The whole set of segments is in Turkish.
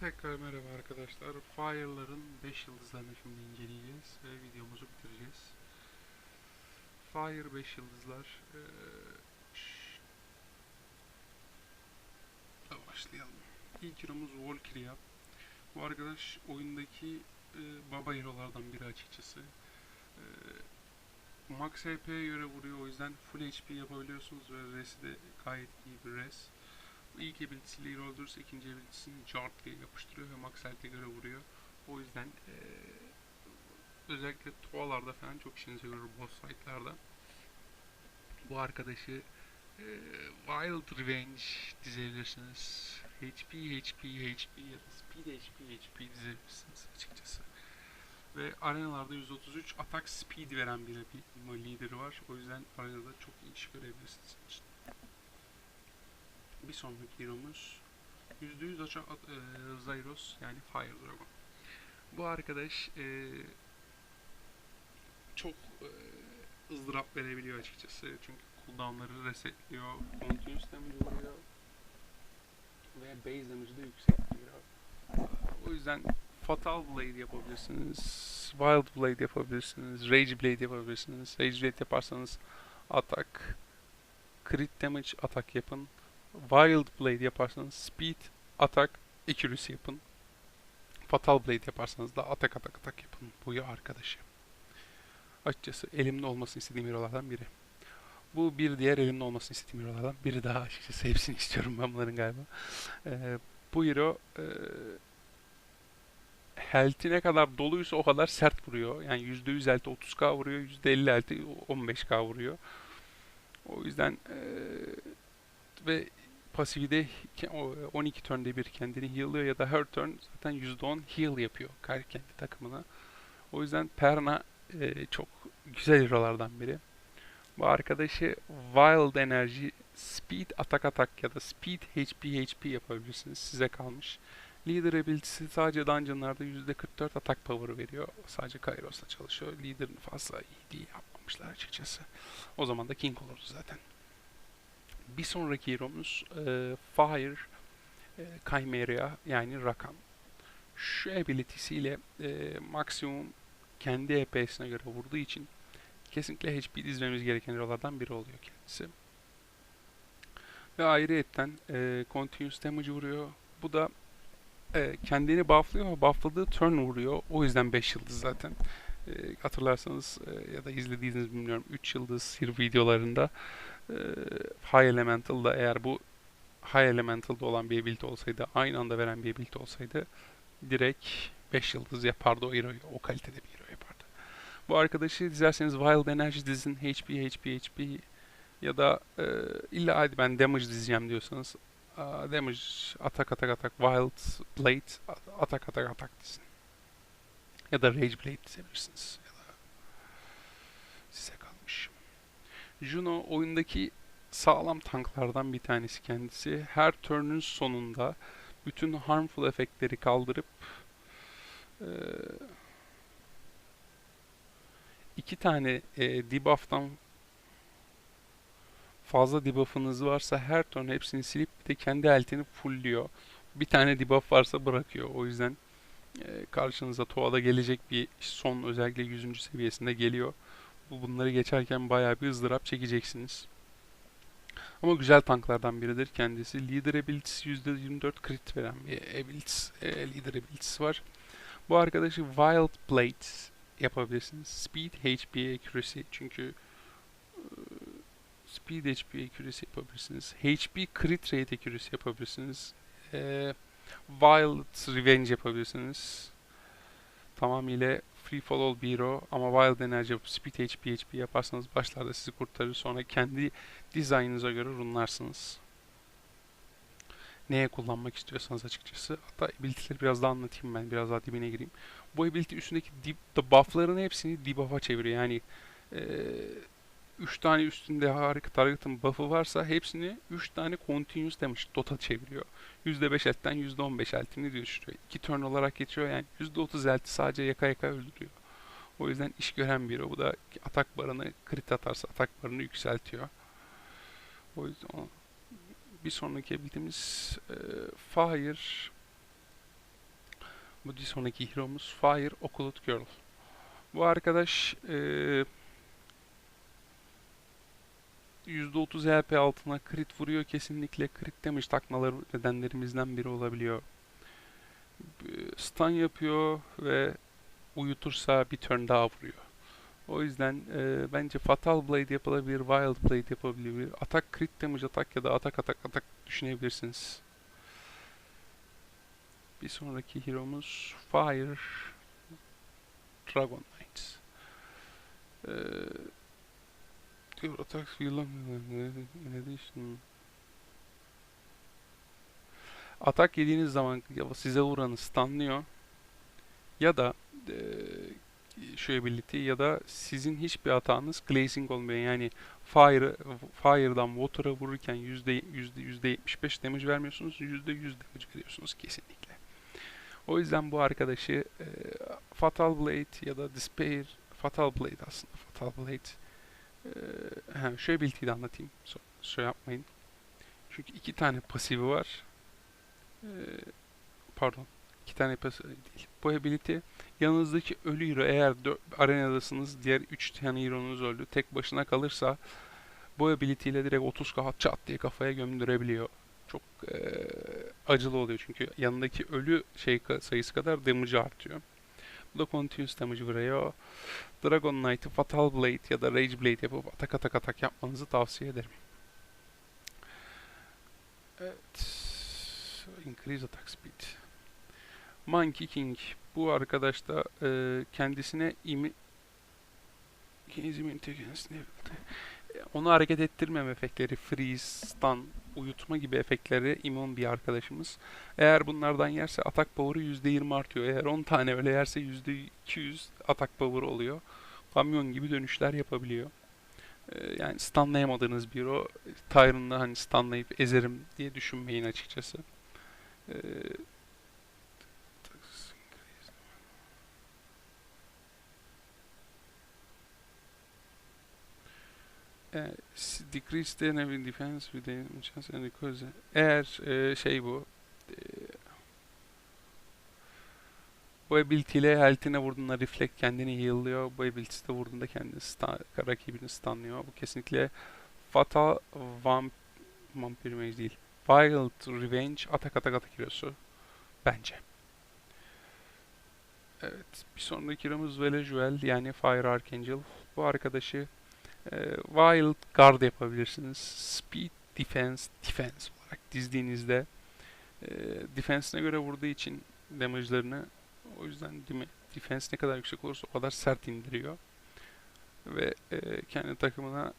Tekrar merhaba arkadaşlar. Fire'ların 5 yıldızlarını şimdi inceleyeceğiz ve videomuzu bitireceğiz. Fire 5 yıldızlar. Ee, başlayalım. İlk hero'muz Valkyria. Bu arkadaş oyundaki e, baba hero'lardan biri açıkçası. Ee, Max HP'ye göre vuruyor o yüzden full HP yapabiliyorsunuz ve resi de gayet iyi bir res. İlk ability'siyle Hero öldürürse ikinci ability'sini Jart diye yapıştırıyor ve Max Health'e göre vuruyor. O yüzden eee, özellikle Toa'larda falan çok işinize görür boss fight'larda. Bu arkadaşı eee, Wild Revenge dizebilirsiniz. HP, HP, HP ya da Speed HP, HP dizebilirsiniz açıkçası. Ve arenalarda 133 atak speed veren bir, bir lideri var. O yüzden arenada çok iyi iş görebilirsiniz. Bir sonraki hero'muz %100 açık e, Zyros yani Fire Dragon. Bu arkadaş e, çok e, ızdırap verebiliyor açıkçası. Çünkü cooldown'ları resetliyor, continuous damage vuruyor ve base damage de yüksek geliyor. O yüzden Fatal Blade yapabilirsiniz, Wild Blade yapabilirsiniz, Rage Blade yapabilirsiniz. Rage Blade yaparsanız atak, crit damage atak yapın. Wild Blade yaparsanız Speed, Atak, Accuracy yapın. Fatal Blade yaparsanız da atak atak atak yapın. Bu ya arkadaşı. Açıkçası elimde olmasını istediğim hero'lardan biri. Bu bir diğer elimde olmasını istediğim hero'lardan biri daha açıkçası. Hepsini istiyorum ben bunların galiba. Ee, bu hero e, health'i ne kadar doluysa o kadar sert vuruyor. Yani %100 health'i 30k vuruyor, %50 health'i 15k vuruyor. O yüzden e, ve pasifi de ke- o- 12 turn'de bir kendini heal'lıyor ya da her turn zaten %10 heal yapıyor kendi takımına. O yüzden Perna e, çok güzel hero'lardan biri. Bu arkadaşı Wild Enerji Speed Atak Atak ya da Speed HP HP yapabilirsiniz. Size kalmış. Leader ability'si sadece dungeonlarda %44 atak power veriyor. Sadece Kairos'ta çalışıyor. Leader'ın fazla iyi değil yapmamışlar açıkçası. O zaman da King olurdu zaten. Bir sonraki hero'muz e, Fire e, Chimera yani Rakan. Şu ability'siyle e, maksimum kendi EP'sine göre vurduğu için kesinlikle HP dizmemiz gereken hero'lardan biri oluyor kendisi. Ve ayrıyetten e, Continuous Damage vuruyor. Bu da e, kendini bufflıyor ama buffladığı turn vuruyor. O yüzden 5 yıldız zaten. E, hatırlarsanız e, ya da izlediğiniz bilmiyorum 3 yıldız hero videolarında e, High Elemental'da eğer bu High Elemental'da olan bir ability olsaydı, aynı anda veren bir ability olsaydı direkt 5 yıldız yapardı o hero'yu. O kalitede bir hero yapardı. Bu arkadaşı dizerseniz Wild Energy dizin HP, HP, HP ya da e, illa hadi ben damage dizeceğim diyorsanız aa, damage atak atak atak Wild Blade atak atak atak dizin. Ya da Rage Blade dizebilirsiniz. Ya da size kalmış. Juno oyundaki sağlam tanklardan bir tanesi kendisi. Her turn'ün sonunda bütün harmful efektleri kaldırıp eee, iki tane eee, debuff'tan fazla debuff'ınız varsa her turn hepsini silip de kendi health'ini fullliyor. Bir tane debuff varsa bırakıyor. O yüzden eee, karşınıza Toa'da gelecek bir son özellikle 100. seviyesinde geliyor. Bu bunları geçerken bayağı bir ızdırap çekeceksiniz. Ama güzel tanklardan biridir kendisi. Leader ability'si %24 crit veren bir ability, e, leader ability'si var. Bu arkadaşı Wild Blade yapabilirsiniz. Speed, HP, Accuracy. Çünkü e, Speed, HP, Accuracy yapabilirsiniz. HP, Crit Rate Accuracy yapabilirsiniz. E, Wild Revenge yapabilirsiniz. Tamamıyla Free Fall All bir hero ama Wild Energy yapıp Speed, HP, HP yaparsanız başlarda sizi kurtarır. Sonra kendi dizaynınıza göre runlarsınız. Neye kullanmak istiyorsanız açıkçası. Hatta ability'leri biraz daha anlatayım ben. Biraz daha dibine gireyim. Bu ability üstündeki dip, the buff'ların hepsini debuff'a çeviriyor. Yani 3 tane üstünde harika target'ın buff'ı varsa hepsini 3 tane continuous damage dota çeviriyor. %5 eltten %15 eltini düşürüyor. 2 turn olarak geçiyor yani %30 elti sadece yaka yaka öldürüyor. O yüzden iş gören biri. Bu da atak barını crit atarsa atak barını yükseltiyor. O yüzden bir sonraki ability'miz e, Fire Bu bir sonraki hero'muz Fire Occult Girl. Bu arkadaş eee %30 HP altına crit vuruyor. Kesinlikle crit damage takmaları nedenlerimizden biri olabiliyor. Stun yapıyor ve uyutursa bir turn daha vuruyor. O yüzden e, bence Fatal Blade yapılabilir, Wild Blade yapılabilir. Atak crit damage atak ya da atak atak atak düşünebilirsiniz. Bir sonraki hero'muz Fire Dragon Knight. Ee, diyor atak yılan ne değiştim? Atak yediğiniz zaman size vuranı stunlıyor ya da eee şu ability ya da sizin hiçbir hatanız glazing olmuyor. Yani fire fire'dan water'a vururken yüzde yüzde yüzde 75 damage vermiyorsunuz. Yüzde 100 damage veriyorsunuz kesinlikle. O yüzden bu arkadaşı e, Fatal Blade ya da Despair Fatal Blade aslında Fatal Blade e, he, şu ability'yi de anlatayım. So, şey yapmayın. Çünkü iki tane pasifi var. E, pardon. iki tane pasifi değil. Bu ability yanınızdaki ölü hero eğer arenadasınız diğer 3 tane hero'nuz öldü. Tek başına kalırsa bu ability ile direkt 30 kahat çat diye kafaya gömdürebiliyor. Çok eee, acılı oluyor çünkü yanındaki ölü şey sayısı kadar damage artıyor. Continuous damage vuruyor. Dragon Knight'ı Fatal Blade ya da Rage Blade yapıp atak atak atak yapmanızı tavsiye ederim. Evet. Increase attack speed. Monkey King. Bu arkadaş da e, kendisine imi kendisine kendisine onu hareket ettirmeme efektleri, freeze, stun, uyutma gibi efektleri immün bir arkadaşımız. Eğer bunlardan yerse atak power'ı %20 artıyor. Eğer 10 tane öyle yerse %200 atak power oluyor. Kamyon gibi dönüşler yapabiliyor. Ee, yani stunlayamadığınız bir o Tyron'ı hani stunlayıp ezerim diye düşünmeyin açıkçası. Ee, e, decrease the enemy defense with the chance and because eğer e, şey bu e, bu ability ile health'ine vurduğunda reflect kendini heal'lıyor. Bu ability de vurduğunda kendini stun, rakibini stunlıyor. Bu kesinlikle Fatal Vamp Vampir Mage değil. Wild Revenge atak atak atak hero'su bence. Evet. Bir sonraki hero'muz Velejuel yani Fire Archangel. Bu arkadaşı ee, Wild Guard yapabilirsiniz. Speed Defense Defense olarak dizdiğinizde e, defense'ine göre vurduğu için damage'larını o yüzden defense ne kadar yüksek olursa o kadar sert indiriyor. Ve e, kendi takımına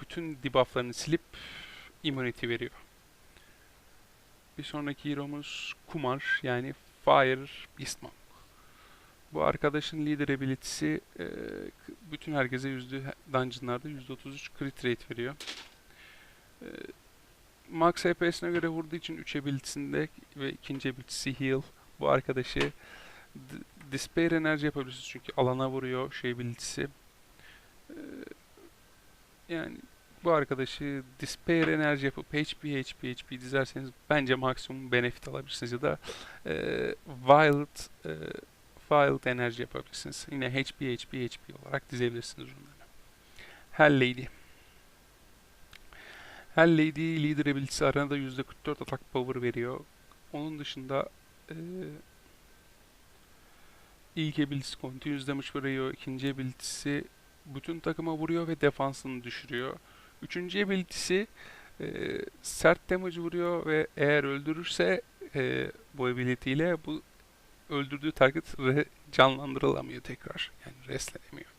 bütün debufflarını silip immunity veriyor. Bir sonraki hero'muz Kumar yani Fire Beastman. Bu arkadaşın lider ability'si e, bütün herkese yüzde dungeonlarda %33 crit rate veriyor. E, max HP'sine göre vurduğu için 3 ability'sinde ve ikinci ability'si heal. Bu arkadaşı Despair enerji yapabilirsiniz çünkü alana vuruyor şey ability'si. E, yani bu arkadaşı Despair enerji yapıp HP HP HP dizerseniz bence maksimum benefit alabilirsiniz ya da e, Wild e, Wild enerji yapabilirsiniz. Yine HP, HP, HP olarak dizebilirsiniz onları. Hell Lady. Hell Lady lider ability'si arenada %44 atak power veriyor. Onun dışında eee ilk ability'si continuous damage veriyor. İkinci ability'si bütün takıma vuruyor ve defansını düşürüyor. Üçüncü ability'si eee, sert damage vuruyor ve eğer öldürürse eee, bu ability ile bu öldürdüğü target re- canlandırılamıyor tekrar. Yani restlenemiyor.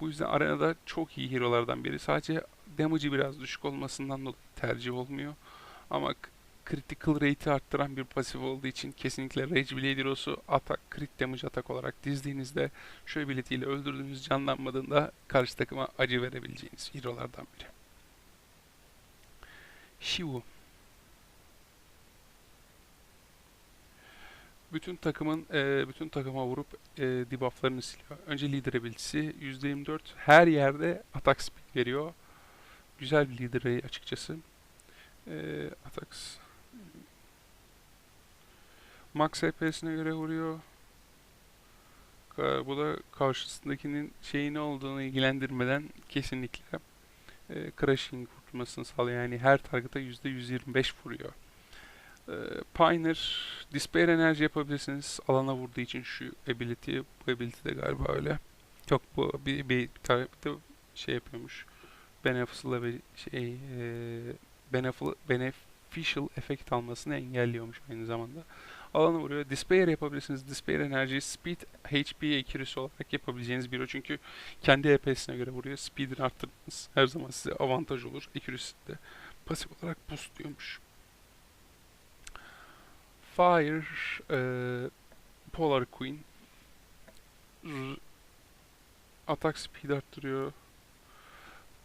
Bu yüzden arenada çok iyi hero'lardan biri. Sadece damage'ı biraz düşük olmasından dolayı tercih olmuyor. Ama critical rate'i arttıran bir pasif olduğu için kesinlikle Rage Blade atak, crit damage atak olarak dizdiğinizde şu ability öldürdüğünüz canlanmadığında karşı takıma acı verebileceğiniz hero'lardan biri. Shivu. Bütün takımın e, bütün takıma vurup e, debufflarını siliyor. Önce lider ability'si %24 her yerde atak speed veriyor. Güzel bir lider açıkçası. E, atak s- Max HP'sine göre vuruyor. Bu da karşısındakinin şeyi ne olduğunu ilgilendirmeden kesinlikle e, crashing vurmasını sağlıyor. Yani her target'a %125 vuruyor. Ee, Pioneer, Despair enerji yapabilirsiniz. Alana vurduğu için şu ability, bu ability de galiba öyle. Yok bu bir, bir tarafta şey yapıyormuş. Beneficial şey e, beneficial, beneficial efekt almasını engelliyormuş aynı zamanda. Alana vuruyor. Despair yapabilirsiniz. Despair enerji speed, HP, accuracy olarak yapabileceğiniz bir o. Çünkü kendi HP'sine göre vuruyor. Speed'ini arttırmanız her zaman size avantaj olur. Accuracy de pasif olarak boostluyormuş. Fire, e, Polar Queen, atak speed arttırıyor.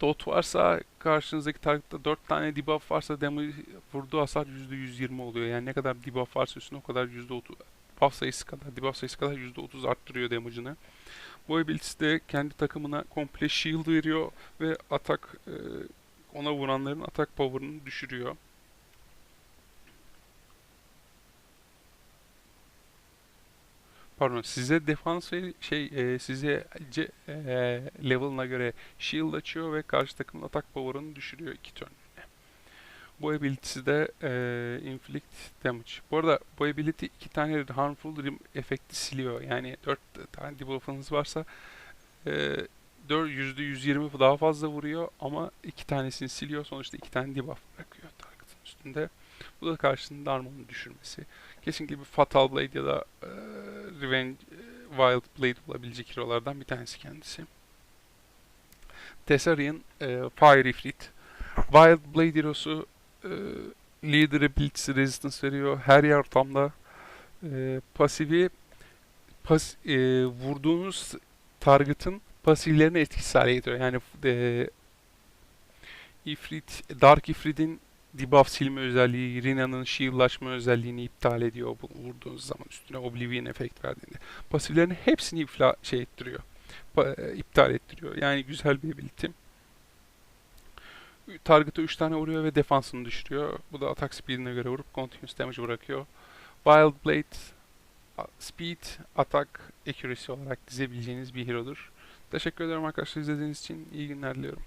Dot varsa karşınızdaki target'ta 4 tane debuff varsa damage vurduğu hasar %120 oluyor. Yani ne kadar debuff varsa üstüne o kadar %30 buff sayısı kadar, debuff sayısı kadar %30 arttırıyor damage'ını. Bu ability de kendi takımına komple shield veriyor ve atak e, ona vuranların atak power'ını düşürüyor. Pardon, size defans ve şey e, size ce, e, level'ına göre shield açıyor ve karşı takımın atak power'ını düşürüyor iki turn. Bu ability'si de e, inflict damage. Bu arada bu ability iki tane harmful rim efekti siliyor. Yani dört tane debuff'ınız varsa e, 4 %120 daha fazla vuruyor ama iki tanesini siliyor. Sonuçta iki tane debuff bırakıyor target'ın üstünde. Bu da karşısında armor'unu düşürmesi. Kesinlikle bir Fatal Blade ya da e, Revenge Wild Blade olabilecek hero'lardan bir tanesi kendisi. Tessarian e, Fire Ifrit. Wild Blade hero'su e, Leader ability'si resistance veriyor. Her yer ortamda e, pasifi pas, e, vurduğunuz target'ın pasiflerini etkisiz hale getiriyor. Yani e, Ifrit, Dark Ifrit'in debuff silme özelliği, Rina'nın shieldlaşma özelliğini iptal ediyor bunu vurduğunuz zaman üstüne Oblivion efekt verdiğinde. Pasiflerin hepsini ifla şey ettiriyor. E, iptal ettiriyor. Yani güzel bir ability. Target'a 3 tane vuruyor ve defansını düşürüyor. Bu da atak speedine göre vurup continuous damage bırakıyor. Wild Blade speed, atak, accuracy olarak dizebileceğiniz bir hero'dur. Teşekkür ederim arkadaşlar izlediğiniz için. İyi günler diliyorum.